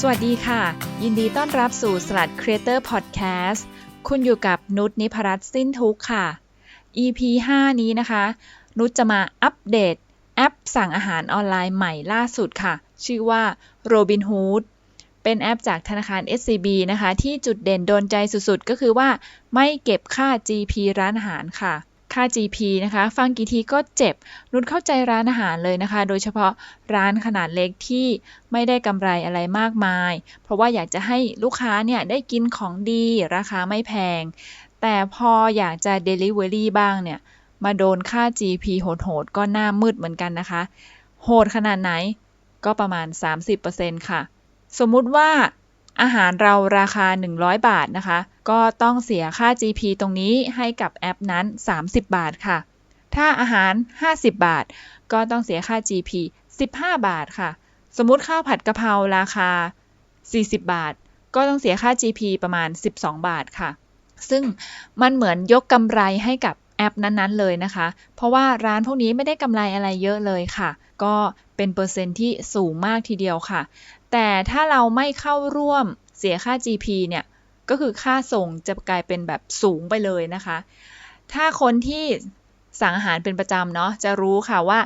สวัสดีค่ะ ยินดีต้อนรับสู่สลัด Creator Podcast คุณอยู่กับนุชนิพรัตน์สิ้นทุกค่ะ EP 5 นี้นะคะ นุชจะมาอัปเดต แอปสั่งอาหารออนไลน์ใหม่ล่าสุดค่ะ ชื่อว่า Robinhood เป็นแอปจากธนาคาร SCB นะคะ ที่จุดเด่นโดนใจสุดๆ ก็คือว่าไม่เก็บค่า GP ร้านอาหารค่ะ ค่า GP นะคะ ฟังกี่ทีก็เจ็บ นุชเข้าใจร้านอาหารเลยนะคะ โดยเฉพาะร้านขนาดเล็กที่ไม่ได้กำไรอะไรมากมาย เพราะว่าอยากจะให้ลูกค้าเนี่ยได้กินของดีราคาไม่แพง แต่พออยากจะ Delivery บ้างเนี่ย มาโดนค่า GP โหดๆ ก็หน้ามืดเหมือนกันนะคะ โหดขนาดไหนก็ประมาณ 30%ค่ะ สมมุติว่า อาหารเราราคา 100 บาทนะคะ ก็ต้องเสียค่า GP ตรงนี้ให้กับแอปนั้น 30 บาทค่ะ ถ้าอาหาร 50 บาท ก็ต้องเสียค่า GP 15 บาทค่ะ สมมุติข้าวผัดกะเพราราคา 40 บาท ก็ต้องเสียค่า GP ประมาณ 12 บาทค่ะ ซึ่งมันเหมือนยกกำไรให้กับ แอปนั้นๆเลยนะคะ เพราะว่าร้านพวกนี้ไม่ได้กำไรอะไรเยอะเลยค่ะ ก็เป็นเปอร์เซ็นต์ที่สูงมากทีเดียวค่ะ แต่ถ้าเราไม่เข้าร่วมเสียค่า GP เนี่ย ก็คือค่าส่งจะกลายเป็นแบบสูงไปเลยนะคะ ถ้าคนที่สั่งอาหารเป็นประจำเนาะจะรู้ค่ะว่า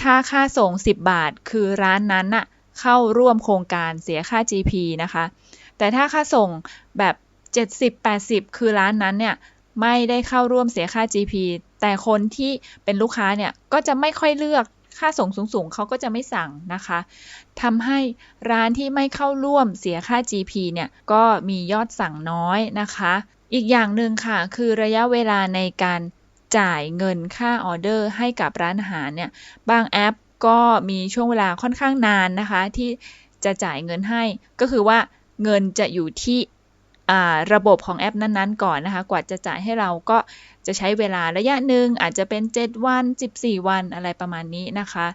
ถ้าค่าส่ง 10 บาท คือร้านนั้นน่ะเข้าร่วมโครงการเสียค่า GP นะคะ แต่ถ้าค่าส่งแบบ 70-80 คือร้านนั้นเนี่ย ไม่ได้เข้าร่วมเสียค่า GP แต่คนที่เป็นลูกค้าเนี่ยก็จะไม่ค่อยเลือกค่าส่งสูงๆเขาก็จะไม่สั่งนะคะทำให้ร้านที่ไม่เข้าร่วมเสียค่า GP เนี่ยก็มียอดสั่งน้อยนะคะ อีกอย่างหนึ่งค่ะ คือระยะเวลาในการจ่ายเงินค่าออเดอร์ให้กับร้านอาหารเนี่ยบางแอปก็มีช่วงเวลาค่อนข้างนานนะคะ ที่จะจ่ายเงินให้ก็คือว่าเงินจะอยู่ที่ ระบบของแอปนั้นๆ ก่อนนะคะ กว่าจะจ่ายให้เราก็จะใช้เวลาระยะหนึ่งอาจจะเป็น 7 วัน 14 วันอะไรประมาณนี้นะคะ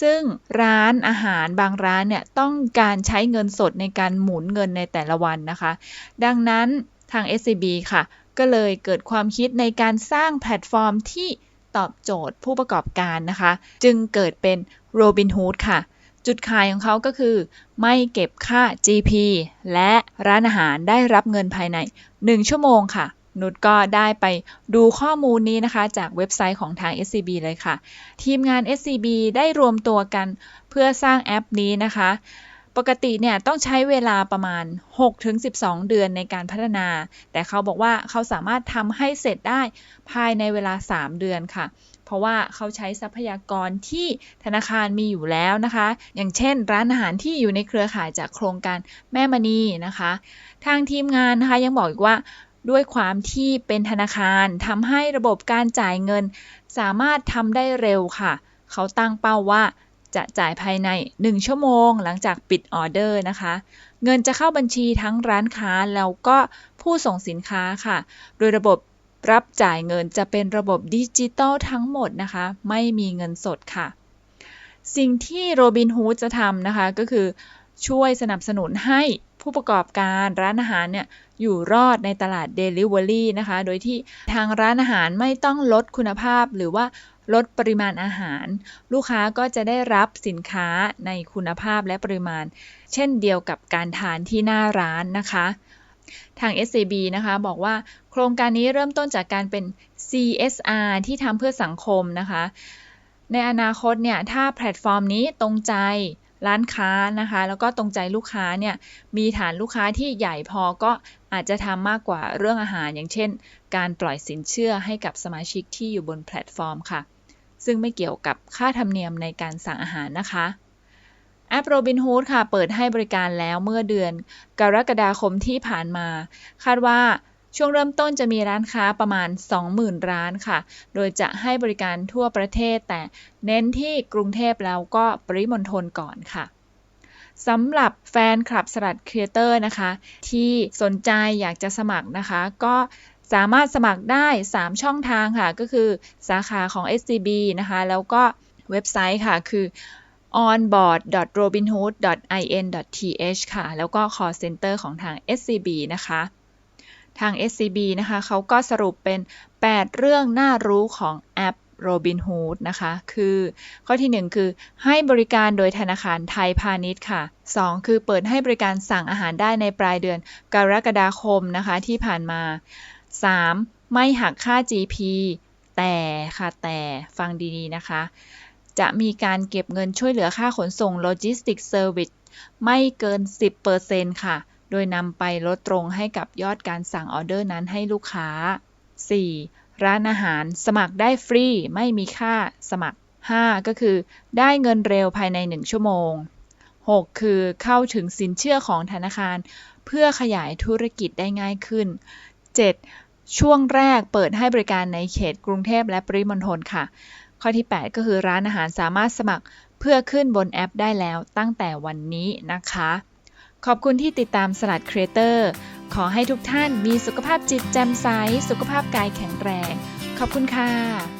ซึ่งร้านอาหารบางร้านเนี่ยต้องการใช้เงินสดในการหมุนเงินในแต่ละวันนะคะ ดังนั้นทาง SCB ค่ะ ก็เลยเกิดความคิดในการสร้างแพลตฟอร์มที่ตอบโจทย์ผู้ประกอบการนะคะ จึงเกิดเป็น Robinhood ค่ะ จุดขายของเขาก็คือ ไม่เก็บค่า GP และร้านอาหารได้รับเงินภายใน 1 ชั่วโมงค่ะ นุชก็ได้ไปดูข้อมูลนี้นะคะ จากเว็บไซต์ของทาง SCB เลยค่ะ ทีมงาน SCB ได้รวมตัวกันเพื่อสร้างแอปนี้นะคะ ปกติเนี่ยต้องใช้เวลาประมาณ 6-12 เดือนในการพัฒนา แต่เขาบอกว่าเขาสามารถทำให้เสร็จได้ภายในเวลา 3 เดือนค่ะ เพราะว่าเขาใช้ทรัพยากรที่ธนาคารมีอยู่แล้วนะคะ อย่างเช่น ร้านอาหารที่อยู่ในเครือข่ายจากโครงการแม่มณีนะคะ ทางทีมงานนะคะยังบอกอีกว่าด้วยความที่เป็นธนาคารทำให้ระบบการจ่ายเงิน สามารถทำได้เร็วค่ะ เขาตั้งเป้าว่าจะจ่ายภายใน 1 ชั่วโมง หลังจากปิดออเดอร์นะคะ เงินจะเข้าบัญชีทั้งร้านค้าแล้วก็ผู้ส่งสินค้าค่ะ โดยระบบ รับจ่ายเงินจะเป็นระบบดิจิตอลทั้งหมดนะคะ ไม่มีเงินสดค่ะ สิ่งที่โรบินฮูดจะทำนะคะก็คือช่วยสนับสนุนให้ผู้ประกอบการร้านอาหารเนี่ยอยู่รอดในตลาด Delivery นะคะ โดยที่ทางร้านอาหารไม่ต้องลดคุณภาพหรือว่าลดปริมาณอาหาร ลูกค้าก็จะได้รับสินค้าในคุณภาพและปริมาณ เช่นเดียวกับการทานที่หน้าร้านนะคะ ทาง SCB นะคะบอกว่าโครงการนี้เริ่มต้นจากการเป็น CSR ที่ทำเพื่อสังคมนะคะ ในอนาคตเนี่ยถ้าแพลตฟอร์มนี้ตรงใจร้านค้านะคะ แล้วก็ตรงใจลูกค้าเนี่ยมีฐานลูกค้าที่ใหญ่พอก็อาจจะทำมากกว่าเรื่องอาหาร อย่างเช่น การปล่อยสินเชื่อให้กับสมาชิกที่อยู่บนแพลตฟอร์มค่ะ ซึ่งไม่เกี่ยวกับค่าธรรมเนียมในการสั่งอาหารนะคะ แอป Robinhood ค่ะ เปิดให้บริการแล้วเมื่อเดือนกรกฎาคมที่ผ่านมา คาดว่าช่วงเริ่มต้นจะมีร้านค้าประมาณ 20,000 ร้านค่ะ โดยจะให้บริการทั่วประเทศ แต่เน้นที่กรุงเทพแล้วก็ปริมณฑลก่อนค่ะสำหรับแฟนคลับสลัดครีเอเตอร์นะคะ ที่สนใจอยากจะสมัครนะคะ ก็สามารถสมัครได้ 3 ช่องทางค่ะ ก็คือสาขาของ SCB นะคะ แล้วก็เว็บไซต์ค่ะ คือ onboard.robinhood.in.th ค่ะ แล้วก็ call center ของทาง SCB นะคะ ทาง SCB นะคะเขาก็สรุปเป็น 8 เรื่องน่ารู้ของแอป Robinhood นะคะ คือ ข้อที่ 1 คือให้บริการโดยธนาคารไทยพาณิชย์ค่ะ 2 คือเปิดให้บริการสั่งอาหารได้ในปลายเดือนกรกฎาคมนะคะที่ผ่านมา 3. ไม่หักค่า GP แต่ค่ะแต่ฟังดีๆนะคะ จะมีการเก็บเงินช่วยเหลือค่าขนส่ง Logistics Service ไม่เกิน 10%ค่ะ โดยนำไปลดตรงให้กับยอดการสั่งออเดอร์นั้นให้ลูกค้า 4. ร้านอาหารสมัครได้ฟรี ไม่มีค่าสมัคร 5. ก็คือ ได้เงินเร็วภายใน 1 ชั่วโมง 6. คือเข้าถึงสินเชื่อของธนาคาร เพื่อขยายธุรกิจได้ง่ายขึ้น 7. ช่วงแรกเปิดให้บริการในเขตกรุงเทพและปริมณฑลค่ะ ข้อที่ 8 ก็คือร้านอาหารสามารถสมัครเพื่อขึ้นบนแอปได้แล้วตั้งแต่วันนี้นะคะ ขอบคุณที่ติดตามสลัดครีเอเตอร์ขอให้ทุกท่านมีสุขภาพจิตแจ่มใส สุขภาพกายแข็งแรง ขอบคุณค่ะ